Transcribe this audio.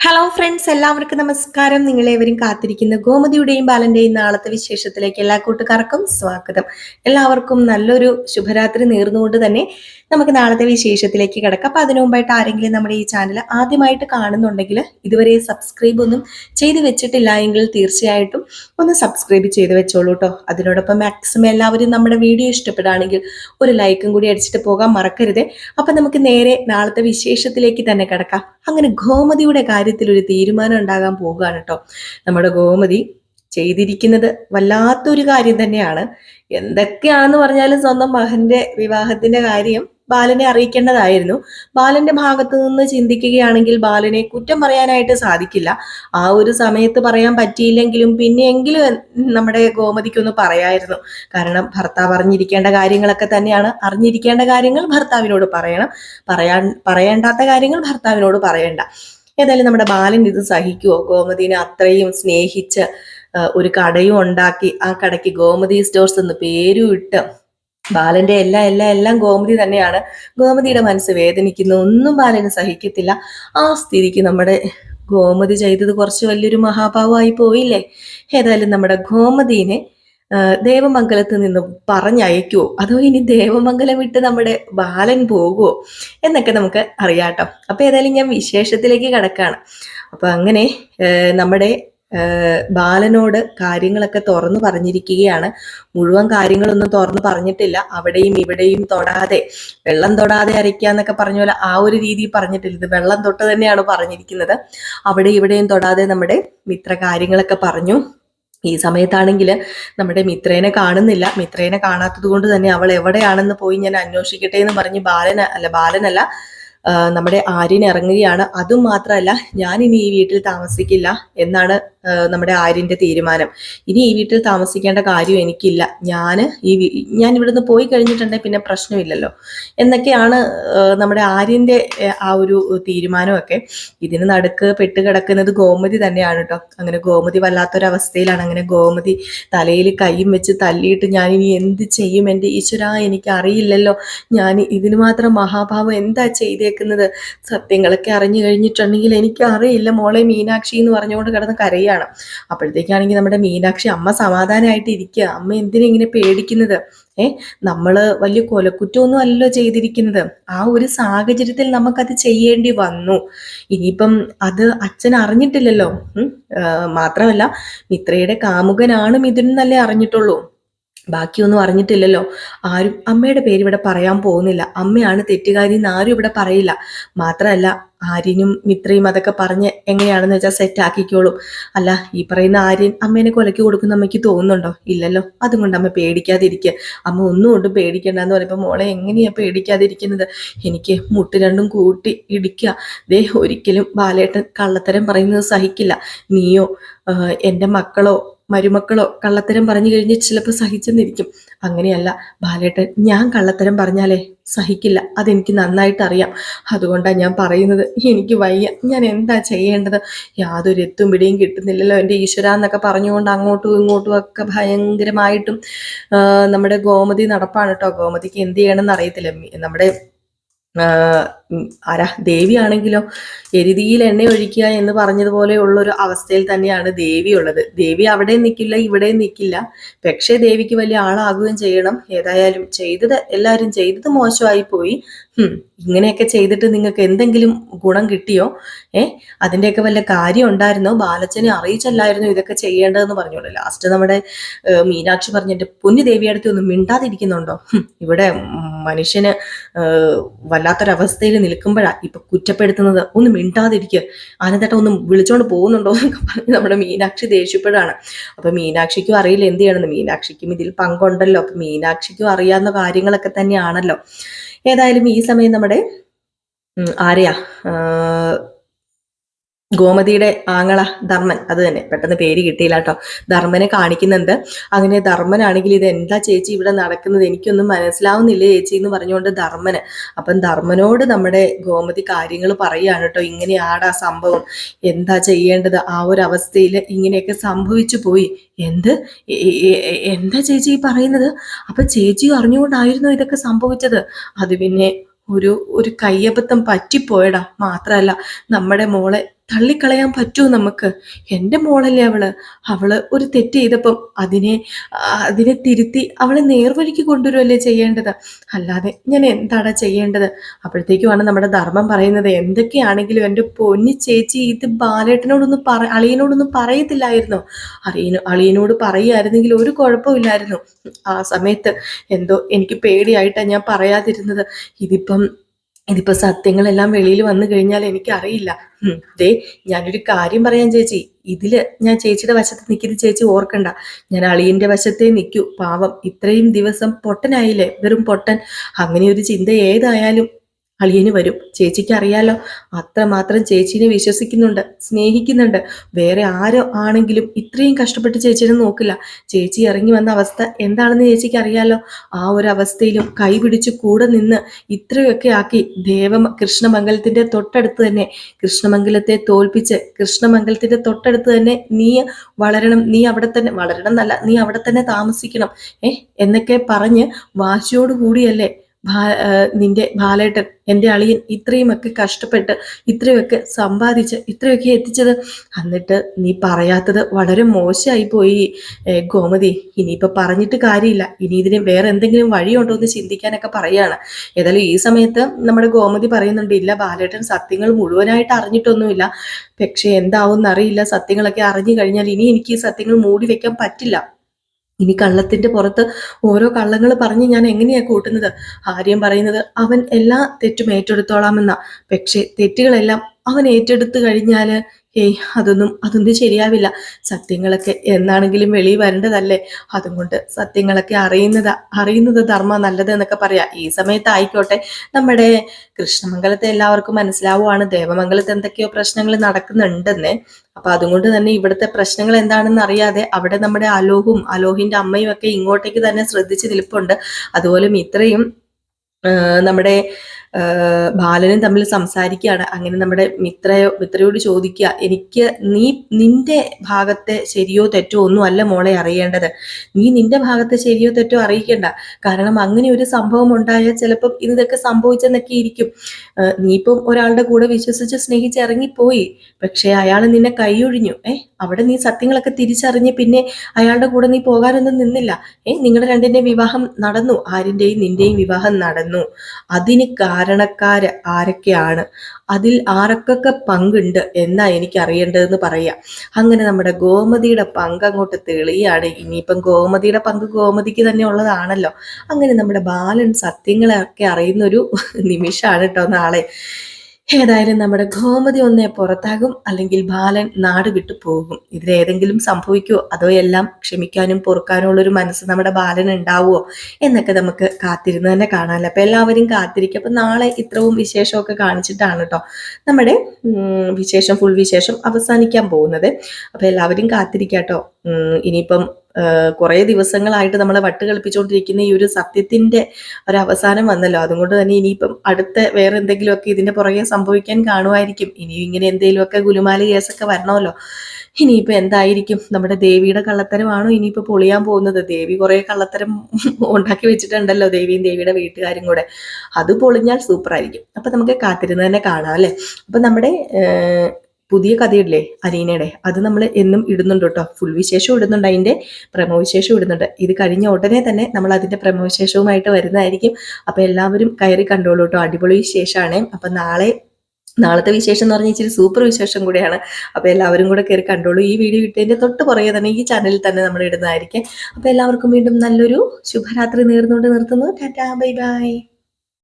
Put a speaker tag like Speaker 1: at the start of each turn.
Speaker 1: Hello friends എല്ലാവർക്കും നമസ്കാരം. നിങ്ങളേവരും കാത്തിരിക്കുന്ന ഗോമതിയുടെയും ബാലന്റെയും നാളത്തെ വിശേഷത്തിലേക്ക് എല്ലാ കൂട്ടുകാർക്കും സ്വാഗതം. എല്ലാവർക്കും നല്ലൊരു ശുഭരാത്രി നേർന്നുകൊണ്ട് തന്നെ നമുക്ക് നാളത്തെ വിശേഷത്തിലേക്ക് കിടക്കാം. അപ്പൊ അതിനു മുമ്പായിട്ട് ആരെങ്കിലും നമ്മുടെ ഈ ചാനൽ ആദ്യമായിട്ട് കാണുന്നുണ്ടെങ്കിൽ ഇതുവരെ സബ്സ്ക്രൈബ് ഒന്നും ചെയ്തു വെച്ചിട്ടില്ല എങ്കിൽ തീർച്ചയായിട്ടും ഒന്ന് സബ്സ്ക്രൈബ് ചെയ്ത് വെച്ചോളൂ കേട്ടോ അതിനോടൊപ്പം മാക്സിമം എല്ലാവരും നമ്മുടെ വീഡിയോ ഇഷ്ടപ്പെടുകയാണെങ്കിൽ ഒരു ലൈക്കും കൂടി അടിച്ചിട്ട് പോകാൻ മറക്കരുത്. അപ്പൊ നമുക്ക് നേരെ നാളത്തെ വിശേഷത്തിലേക്ക് തന്നെ കിടക്കാം. അങ്ങനെ ഗോമതിയുടെ കാര്യത്തിൽ ഒരു തീരുമാനം ഉണ്ടാകാൻ പോവുകയാണ് കേട്ടോ നമ്മുടെ ഗോമതി ചെയ്തിരിക്കുന്നത് വല്ലാത്തൊരു കാര്യം തന്നെയാണ്. എന്തൊക്കെയാണെന്ന് പറഞ്ഞാലും സ്വന്തം മകന്റെ വിവാഹത്തിന്റെ കാര്യം ബാലനെ അറിയിക്കേണ്ടതായിരുന്നു. ബാലന്റെ ഭാഗത്ത് നിന്ന് ചിന്തിക്കുകയാണെങ്കിൽ ബാലനെ കുറ്റം പറയാനായിട്ട് സാധിക്കില്ല. ആ ഒരു സമയത്ത് പറയാൻ പറ്റിയില്ലെങ്കിലും പിന്നെയെങ്കിലും നമ്മുടെ ഗോമതിക്കൊന്ന് പറയായിരുന്നു. കാരണം ഭർത്താവ് അറിഞ്ഞിരിക്കേണ്ട കാര്യങ്ങളൊക്കെ തന്നെയാണ്. അറിഞ്ഞിരിക്കേണ്ട കാര്യങ്ങൾ ഭർത്താവിനോട് പറയണം. പറയാൻ പറയേണ്ടാത്ത കാര്യങ്ങൾ ഭർത്താവിനോട് പറയണ്ട. ഏതായാലും നമ്മുടെ ബാലൻ ഇത് സഹിക്കുവോ? ഗോമതിനെ അത്രയും സ്നേഹിച്ച് ഒരു കടയും ഉണ്ടാക്കി ആ കടയ്ക്ക് ഗോമതി സ്റ്റോഴ്സ് എന്ന് പേരും ഇട്ട് ബാലന്റെ എല്ലാ എല്ലാ എല്ലാം ഗോമതി തന്നെയാണ്. ഗോമതിയുടെ മനസ്സ് വേദനിക്കുന്ന. ഒന്നും ബാലന് സഹിക്കത്തില്ല. ആ സ്ഥിതിക്ക് നമ്മുടെ ഗോമതി ചെയ്തത് കുറച്ച് വലിയൊരു മഹാഭാവമായി പോയില്ലേ? ഏതായാലും നമ്മുടെ ഗോമതിനെ ദേവമംഗലത്ത് നിന്ന് പറഞ്ഞയക്കുവോ? അതോ ഇനി ദേവമംഗലം വിട്ട് നമ്മുടെ ബാലൻ പോകുമോ എന്നൊക്കെ നമുക്ക് അറിയാട്ടോ അപ്പൊ ഏതായാലും ഞാൻ വിശേഷത്തിലേക്ക് കടക്കാണ്. അപ്പൊ അങ്ങനെ നമ്മുടെ ബാലനോട് കാര്യങ്ങളൊക്കെ തുറന്നു പറഞ്ഞിരിക്കുകയാണ്. മുഴുവൻ കാര്യങ്ങളൊന്നും തുറന്നു പറഞ്ഞിട്ടില്ല. അവിടെയും ഇവിടെയും തൊടാതെ വെള്ളം തൊടാതെ അരയ്ക്കുക എന്നൊക്കെ പറഞ്ഞ പോലെ ആ ഒരു രീതി പറഞ്ഞിട്ടില്ല. ഇത് വെള്ളം തൊട്ട് തന്നെയാണ് പറഞ്ഞിരിക്കുന്നത്. അവിടെ ഇവിടെയും തൊടാതെ നമ്മുടെ മിത്ര കാര്യങ്ങളൊക്കെ പറഞ്ഞു. ഈ സമയത്താണെങ്കിൽ നമ്മുടെ മിത്രേനെ കാണുന്നില്ല. മിത്രേനെ കാണാത്തത് കൊണ്ട് തന്നെ അവൾ എവിടെയാണെന്ന് പോയി ഞാൻ അന്വേഷിക്കട്ടെ എന്ന് പറഞ്ഞ് ബാലന അല്ല ബാലനല്ല നമ്മുടെ ആര്യൻ ഇറങ്ങുകയാണ്. അതും മാത്രമല്ല ഞാൻ ഇനി ഈ വീട്ടിൽ താമസിക്കില്ല എന്നാണ് നമ്മുടെ ആര്യന്റെ തീരുമാനം. ഇനി ഈ വീട്ടിൽ താമസിക്കേണ്ട കാര്യം എനിക്കില്ല. ഞാൻ ഈ ഞാൻ ഇവിടുന്ന് പോയി കഴിഞ്ഞിട്ടുണ്ടെങ്കിൽ പിന്നെ പ്രശ്നമില്ലല്ലോ. എന്നൊക്കെയാണ് നമ്മുടെ ആര്യന്റെ ആ ഒരു തീരുമാനമൊക്കെ. ഇതിന് നടുക്ക് പെട്ട് കിടക്കുന്നത് ഗോമതി തന്നെയാണ് കേട്ടോ അങ്ങനെ ഗോമതി വല്ലാത്തൊരവസ്ഥയിലാണ്. അങ്ങനെ ഗോമതി തലയിൽ കൈയും വെച്ച് തല്ലിയിട്ട് ഞാൻ ഇനി എന്ത് ചെയ്യും? എന്റെ ഈശ്വര എനിക്ക് അറിയില്ലല്ലോ ഞാൻ ഇതിന് മാത്രം മഹാഭാവം എന്താ ചെയ്തേക്കുന്നത്? സത്യങ്ങളൊക്കെ അറിഞ്ഞു കഴിഞ്ഞിട്ടുണ്ടെങ്കിൽ എനിക്ക് അറിയില്ല മോളെ മീനാക്ഷി എന്ന് പറഞ്ഞുകൊണ്ട് കിടന്ന് കരയാണ്. പേടിയാണ് അപ്പോഴത്തേക്കാണെങ്കിൽ നമ്മുടെ മീനാക്ഷി അമ്മ സമാധാനമായിട്ട് ഇരിക്കുക അമ്മ എന്തിനാ ഇങ്ങനെ പേടിക്കുന്നത്? ഏ? നമ്മൾ വലിയ കൊലക്കുറ്റമൊന്നും അല്ലല്ലോ ചെയ്തിരിക്കുന്നത്. ആ ഒരു സാഹചര്യത്തിൽ നമുക്കത് ചെയ്യേണ്ടി വന്നു. ഇനിയിപ്പം അത് അച്ഛൻ അറിഞ്ഞിട്ടില്ലല്ലോ. മാത്രമല്ല മിത്രയുടെ കാമുകനാണ് മിഥുനെന്നല്ലേ അറിഞ്ഞിട്ടുള്ളൂ. ബാക്കിയൊന്നും അറിഞ്ഞിട്ടില്ലല്ലോ. ആരും അമ്മയുടെ പേര് ഇവിടെ പറയാൻ പോകുന്നില്ല. അമ്മയാണ് തെറ്റുകാരി എന്ന് ആരും ഇവിടെ പറയില്ല. മാത്രമല്ല ആര്യനും മിത്രയും അതൊക്കെ പറഞ്ഞ് എങ്ങനെയാണെന്ന് വെച്ചാൽ സെറ്റ് ആക്കിക്കോളും. അല്ല ഈ പറയുന്ന ആര്യൻ അമ്മേനെ കൊലക്കി കൊടുക്കുന്ന അമ്മയ്ക്ക് തോന്നുന്നുണ്ടോ? ഇല്ലല്ലോ. അതുകൊണ്ട് അമ്മ പേടിക്കാതിരിക്കുക അമ്മ ഒന്നും കൊണ്ടും പേടിക്കണ്ടെന്ന് പറയുമ്പോൾ മോളെ എങ്ങനെയാ പേടിക്കാതിരിക്കുന്നത്? എനിക്ക് മുട്ട് രണ്ടും കൂട്ടി ഇടിക്കുക ദേ ഒരിക്കലും ബാലേട്ടൻ കള്ളത്തരം പറയുന്നത് സഹിക്കില്ല. നീയോ എന്റെ മക്കളോ മരുമക്കളോ കള്ളത്തരം പറഞ്ഞു കഴിഞ്ഞ് ചിലപ്പോൾ സഹിച്ചെന്നിരിക്കും. അങ്ങനെയല്ല ബാലേട്ടൻ ഞാൻ കള്ളത്തരം പറഞ്ഞാലേ സഹിക്കില്ല. അതെനിക്ക് നന്നായിട്ട് അറിയാം. അതുകൊണ്ടാണ് ഞാൻ പറയുന്നത്. എനിക്ക് വയ്യ. ഞാൻ എന്താ ചെയ്യേണ്ടത്? യാതൊരു എത്തും പിടിയും കിട്ടുന്നില്ലല്ലോ എന്റെ ഈശ്വര എന്നൊക്കെ പറഞ്ഞുകൊണ്ട് അങ്ങോട്ടും ഇങ്ങോട്ടും ഒക്കെ ഭയങ്കരമായിട്ടും നമ്മുടെ ഗോമതി നടപ്പാണ് കേട്ടോ ഗോമതിക്ക് എന്ത് ചെയ്യണമെന്ന് അറിയത്തില്ല. നമ്മുടെ ആരാ? ദേവിയാണെങ്കിലോ? എരുതിയിൽ എണ്ണ ഒഴിക്കുക എന്ന് പറഞ്ഞതുപോലെയുള്ള ഒരു അവസ്ഥയിൽ തന്നെയാണ് ദേവി ഉള്ളത്. ദേവി അവിടെ നിൽക്കില്ല ഇവിടെ നിൽക്കില്ല. പക്ഷേ ദേവിക്ക് വലിയ ആളാകുകയും ചെയ്യണം. ഏതായാലും ചെയ്തത് എല്ലാവരും ചെയ്തത് മോശമായി പോയി ഇങ്ങനെയൊക്കെ ചെയ്തിട്ട് നിങ്ങൾക്ക് എന്തെങ്കിലും ഗുണം കിട്ടിയോ? ഏ അതിന്റെയൊക്കെ വല്ല കാര്യം ഉണ്ടായിരുന്നോ? ബാലച്ചനെ അറിയിച്ചല്ലായിരുന്നു ഇതൊക്കെ ചെയ്യേണ്ടതെന്ന് പറഞ്ഞോളൂ ലാസ്റ്റ് നമ്മുടെ മീനാക്ഷി പറഞ്ഞിട്ട് പൊന്നു ദേവിയടുത്ത് ഒന്നും മിണ്ടാതിരിക്കുന്നുണ്ടോ? ഇവിടെ മനുഷ്യന് വല്ലാത്തൊരവസ്ഥയിൽ നിൽക്കുമ്പോഴാണ് ഇപ്പൊ കുറ്റപ്പെടുത്തുന്നത്. ഒന്ന് മിണ്ടാതിരിക്കുക ആനന്ദേട്ട ഒന്ന് വിളിച്ചോണ്ട് പോകുന്നുണ്ടോ എന്നൊക്കെ പറഞ്ഞ് നമ്മുടെ മീനാക്ഷി ദേഷ്യപ്പെടുകയാണ്. അപ്പൊ മീനാക്ഷിക്കും അറിയില്ല എന്ത് ചെയ്യണമെന്ന്. മീനാക്ഷിക്കും ഇതിൽ പങ്കുണ്ടല്ലോ. അപ്പൊ മീനാക്ഷിക്കും അറിയാവുന്ന കാര്യങ്ങളൊക്കെ തന്നെയാണല്ലോ. ഏതായാലും ഈ സമയം നമ്മുടെ ആരെയാ? ഗോമതിയുടെ ആങ്ങള ധർമ്മൻ അത് തന്നെ പെട്ടെന്ന് പേര് കിട്ടിയില്ല കേട്ടോ. ധർമ്മനെ കാണിക്കുന്നുണ്ട്. അങ്ങനെ ധർമ്മനാണെങ്കിൽ ഇത് എന്താ ചേച്ചി ഇവിടെ നടക്കുന്നത്? എനിക്കൊന്നും മനസ്സിലാവുന്നില്ല ചേച്ചി എന്ന് പറഞ്ഞുകൊണ്ട് ധർമ്മന്. അപ്പം ധർമ്മനോട് നമ്മുടെ ഗോമതി കാര്യങ്ങൾ പറയുകയാണ് കേട്ടോ. ഇങ്ങനെയാടാ സംഭവം. എന്താ ചെയ്യേണ്ടത്? ആ ഒരു അവസ്ഥയിൽ ഇങ്ങനെയൊക്കെ സംഭവിച്ചു പോയി. എന്ത്? എന്താ ചേച്ചി പറയുന്നത്? അപ്പൊ ചേച്ചി അറിഞ്ഞുകൊണ്ടായിരുന്നു ഇതൊക്കെ സംഭവിച്ചത്. അത് പിന്നെ ഒരു ഒരു കയ്യബദ്ധം പറ്റിപ്പോയടാ. മാത്രമല്ല നമ്മുടെ മോളെ തള്ളിക്കളയാൻ പറ്റുമോ നമുക്ക്? എന്റെ മോളല്ലേ അവൾ? അവൾ ഒരു തെറ്റ് ചെയ്തപ്പം അതിനെ അതിനെ തിരുത്തി അവളെ നേർവഴിക്ക് കൊണ്ടുവരുമല്ലേ ചെയ്യേണ്ടത്? അല്ലാതെ ഞാൻ എന്താണ് ചെയ്യേണ്ടത്? അപ്പോഴത്തേക്കുമാണ് നമ്മുടെ ധർമ്മം പറയുന്നത്. എന്തൊക്കെയാണെങ്കിലും എന്റെ പൊന്നി ചേച്ചി ഇത് ബാലേട്ടനോടൊന്നും പറ അളിയനോടൊന്നും പറയത്തില്ലായിരുന്നോ? അളിയനോ അളിയനോട് പറയുമായിരുന്നെങ്കിൽ ഒരു കുഴപ്പമില്ലായിരുന്നു ആ സമയത്ത് എന്തോ എനിക്ക് പേടിയായിട്ടാണ് ഞാൻ പറയാതിരുന്നത്. ഇതിപ്പം ഇതിപ്പോ സത്യങ്ങളെല്ലാം വെളിയിൽ വന്നു കഴിഞ്ഞാൽ എനിക്ക് അറിയില്ല ദേ ഞാനൊരു കാര്യം പറയാൻ ചേച്ചി. ഇതിൽ ഞാൻ ചേച്ചിയുടെ വശത്ത് നിൽക്കുന്ന ചേച്ചി ഓർക്കണ്ട. ഞാൻ അളിയന്റെ വശത്തേ നിൽക്കൂ പാവം ഇത്രയും ദിവസം പൊട്ടനായില്ലേ? വെറും പൊട്ടൻ. അങ്ങനെ ഒരു ചിന്ത ഏതായാലും അളിയന് വരും. ചേച്ചിക്ക് അറിയാലോ. അത്രമാത്രം ചേച്ചീനെ വിശ്വസിക്കുന്നുണ്ട് സ്നേഹിക്കുന്നുണ്ട്. വേറെ ആരോ ആണെങ്കിലും ഇത്രയും കഷ്ടപ്പെട്ട് ചേച്ചീനെ നോക്കില്ല. ചേച്ചി ഇറങ്ങി വന്ന അവസ്ഥ എന്താണെന്ന് ചേച്ചിക്ക് അറിയാലോ. ആ ഒരു അവസ്ഥയിലും കൈപിടിച്ച് കൂടെ നിന്ന് ഇത്രയൊക്കെ ആക്കി ദേവ കൃഷ്ണമംഗലത്തിന്റെ തൊട്ടടുത്ത് തന്നെ കൃഷ്ണമംഗലത്തെ തോൽപ്പിച്ച് കൃഷ്ണമംഗലത്തിന്റെ തൊട്ടടുത്ത് തന്നെ നീ വളരണം നീ അവിടെ തന്നെ വളരണം എന്നല്ല നീ അവിടെ തന്നെ താമസിക്കണം ഏ? എന്നൊക്കെ പറഞ്ഞ് വാശിയോടുകൂടിയല്ലേ നിന്റെ ബാലേട്ടൻ എന്റെ അളിയൻ ഇത്രയുമൊക്കെ കഷ്ടപ്പെട്ട് ഇത്രയൊക്കെ സമ്പാദിച്ച് ഇത്രയൊക്കെ എത്തിച്ചത്. എന്നിട്ട് നീ പറയാത്തത് വളരെ മോശമായി പോയി ഗോമതി. ഇനിയിപ്പോൾ പറഞ്ഞിട്ട് കാര്യമില്ല. ഇനി ഇതിന് വേറെ എന്തെങ്കിലും വഴിയുണ്ടോ എന്ന് ചിന്തിക്കാനൊക്കെ പറയുകയാണ് ഏതായാലും ഈ സമയത്ത് നമ്മുടെ ഗോമതി പറയുന്നുണ്ട് ഇല്ല ബാലേട്ടൻ സത്യങ്ങൾ മുഴുവനായിട്ട് അറിഞ്ഞിട്ടൊന്നുമില്ല. പക്ഷേ എന്താവും എന്നറിയില്ല സത്യങ്ങളൊക്കെ അറിഞ്ഞു കഴിഞ്ഞാൽ ഇനി എനിക്ക് ഈ സത്യങ്ങൾ മൂടി വെക്കാൻ പറ്റില്ല. ഇനി കള്ളത്തിന്റെ പുറത്ത് ഓരോ കള്ളങ്ങൾ പറഞ്ഞ് ഞാൻ എങ്ങനെയാ കൂട്ടുന്നത്? ആര്യം പറയുന്നത് അവൻ എല്ലാ തെറ്റും ഏറ്റെടുത്തോളാമെന്ന. പക്ഷേ തെറ്റുകളെല്ലാം അവൻ ഏറ്റെടുത്തു കഴിഞ്ഞാൽ ഏയ് അതൊന്നും അതൊന്നും ശരിയാവില്ല. സത്യങ്ങളൊക്കെ എന്നാണെങ്കിലും വെളി വരേണ്ടതല്ലേ? അതും കൊണ്ട് സത്യങ്ങളൊക്കെ അറിയുന്നത് അറിയുന്നത് ധർമ്മ നല്ലത് എന്നൊക്കെ പറയാം. ഈ സമയത്ത് ആയിക്കോട്ടെ നമ്മുടെ കൃഷ്ണമംഗലത്തെ എല്ലാവർക്കും മനസ്സിലാവുകയാണ് ദേവമംഗലത്ത് എന്തൊക്കെയോ പ്രശ്നങ്ങൾ നടക്കുന്നുണ്ടെന്ന്. അപ്പൊ അതുകൊണ്ട് തന്നെ ഇവിടുത്തെ പ്രശ്നങ്ങൾ എന്താണെന്ന് അറിയാതെ അവിടെ നമ്മുടെ അലോഹും അലോഹിന്റെ അമ്മയും ഒക്കെ ഇങ്ങോട്ടേക്ക് തന്നെ ശ്രദ്ധിച്ച് നിൽപ്പുണ്ട്. അതുപോലെ ഇത്രയും നമ്മുടെ ബാലനും തമ്മിൽ സംസാരിക്കുകയാണ്. അങ്ങനെ നമ്മുടെ മിത്രയോ മിത്രയോട് ചോദിക്കുക എനിക്ക് നീ നിന്റെ ഭാഗത്തെ ശരിയോ തെറ്റോ ഒന്നും അല്ല മോളെ അറിയേണ്ടത്. നീ നിന്റെ ഭാഗത്തെ ശരിയോ തെറ്റോ അറിയിക്കേണ്ട. കാരണം അങ്ങനെ ഒരു സംഭവം ഉണ്ടായാൽ ചിലപ്പം ഇതൊക്കെ സംഭവിച്ചെന്നൊക്കെ ഇരിക്കും. നീ ഇപ്പം ഒരാളുടെ കൂടെ വിശ്വസിച്ച് സ്നേഹിച്ച് ഇറങ്ങിപ്പോയി പക്ഷേ അയാൾ നിന്നെ കൈയൊഴിഞ്ഞു. ഏ അവിടെ നീ സത്യങ്ങളൊക്കെ തിരിച്ചറിഞ്ഞ് പിന്നെ അയാളുടെ കൂടെ നീ പോകാനൊന്നും നിന്നില്ല. ഏ നിങ്ങളുടെ രണ്ടിന്റെയും വിവാഹം നടന്നു. ആരിന്റെയും നിന്റെയും വിവാഹം നടന്നു. അതിന് കാരണക്കാര് ആരൊക്കെയാണ്? അതിൽ ആരൊക്കെ പങ്കുണ്ട് എന്നാ എനിക്ക് അറിയേണ്ടതെന്ന് പറയാം. അങ്ങനെ നമ്മുടെ ഗോമതിയുടെ പങ്ക് അങ്ങോട്ട് തെളിയാണ്. ഇനിയിപ്പം ഗോമതിയുടെ പങ്ക് ഗോമതിക്ക് തന്നെ ഉള്ളതാണല്ലോ. അങ്ങനെ നമ്മുടെ ബാലൻ സത്യങ്ങളൊക്കെ അറിയുന്നൊരു നിമിഷമാണ് കേട്ടോ നാളെ. ഏതായാലും നമ്മുടെ ഗോമതി ഒന്നേ പുറത്താകും അല്ലെങ്കിൽ ബാലൻ നാട് വിട്ടു പോകും. ഇതിലേതെങ്കിലും സംഭവിക്കുമോ അതോ എല്ലാം ക്ഷമിക്കാനും പൊറുക്കാനും ഉള്ളൊരു മനസ്സ് നമ്മുടെ ബാലൻ ഉണ്ടാവുമോ എന്നൊക്കെ നമുക്ക് കാത്തിരുന്ന് തന്നെ കാണാമല്ലോ അപ്പൊ എല്ലാവരും കാത്തിരിക്കും. അപ്പൊ നാളെ ഇത്രവും വിശേഷമൊക്കെ കാണിച്ചിട്ടാണ് കേട്ടോ നമ്മുടെ വിശേഷം ഫുൾ വിശേഷം അവസാനിക്കാൻ പോകുന്നത്. അപ്പൊ എല്ലാവരും കാത്തിരിക്കാട്ടോ ഇനിയിപ്പം കുറേ ദിവസങ്ങളായിട്ട് നമ്മളെ വട്ട് കളിപ്പിച്ചുകൊണ്ടിരിക്കുന്ന ഈ ഒരു സത്യത്തിന്റെ ഒരു അവസാനം വന്നല്ലോ. അതുകൊണ്ട് തന്നെ ഇനിയിപ്പം അടുത്ത വേറെ എന്തെങ്കിലുമൊക്കെ ഇതിന്റെ പുറകെ സംഭവിക്കാൻ കാണുമായിരിക്കും. ഇനിയും ഇങ്ങനെ എന്തെങ്കിലുമൊക്കെ ഗുലുമാല കേസൊക്കെ വരണമല്ലോ. ഇനിയിപ്പോൾ എന്തായിരിക്കും? നമ്മുടെ ദേവിയുടെ കള്ളത്തരമാണോ ഇനിയിപ്പോൾ പൊളിയാൻ പോകുന്നത്? ദേവി കുറേ കള്ളത്തരം ഉണ്ടാക്കി വെച്ചിട്ടുണ്ടല്ലോ ദേവിയും ദേവിയുടെ വീട്ടുകാരും കൂടെ. അത് പൊളിഞ്ഞാൽ സൂപ്പറായിരിക്കും. അപ്പം നമുക്ക് കാത്തിരുന്ന് തന്നെ കാണാം അല്ലേ? അപ്പം നമ്മുടെ പുതിയ കഥയില്ലേ അലീനയുടെ? അത് നമ്മൾ എന്നും ഇടുന്നുണ്ട് കേട്ടോ. ഫുൾ വിശേഷം ഇടുന്നുണ്ട് അതിന്റെ പ്രമോവിശേഷം ഇടുന്നുണ്ട്. ഇത് കഴിഞ്ഞ ഉടനെ തന്നെ നമ്മൾ അതിന്റെ പ്രമോവിശേഷവുമായിട്ട് വരുന്നതായിരിക്കും. അപ്പോൾ എല്ലാവരും കയറി കണ്ടോളൂ കേട്ടോ. അടിപൊളി വിശേഷമാണ്. അപ്പം നാളെ നാളത്തെ വിശേഷം എന്ന് പറഞ്ഞാൽ ഇച്ചിരി സൂപ്പർ വിശേഷം കൂടിയാണ്. അപ്പോൾ എല്ലാവരും കൂടെ കയറി കണ്ടോളൂ. ഈ വീഡിയോ ഇട്ടതിന്റെ തൊട്ട് പുറകെ തന്നെ ഈ ചാനലിൽ തന്നെ നമ്മൾ ഇടുന്നതായിരിക്കും. അപ്പോൾ എല്ലാവർക്കും വീണ്ടും നല്ലൊരു ശുഭരാത്രി നേർന്നുകൊണ്ട് നിർത്തുന്നു. Tata bye bye.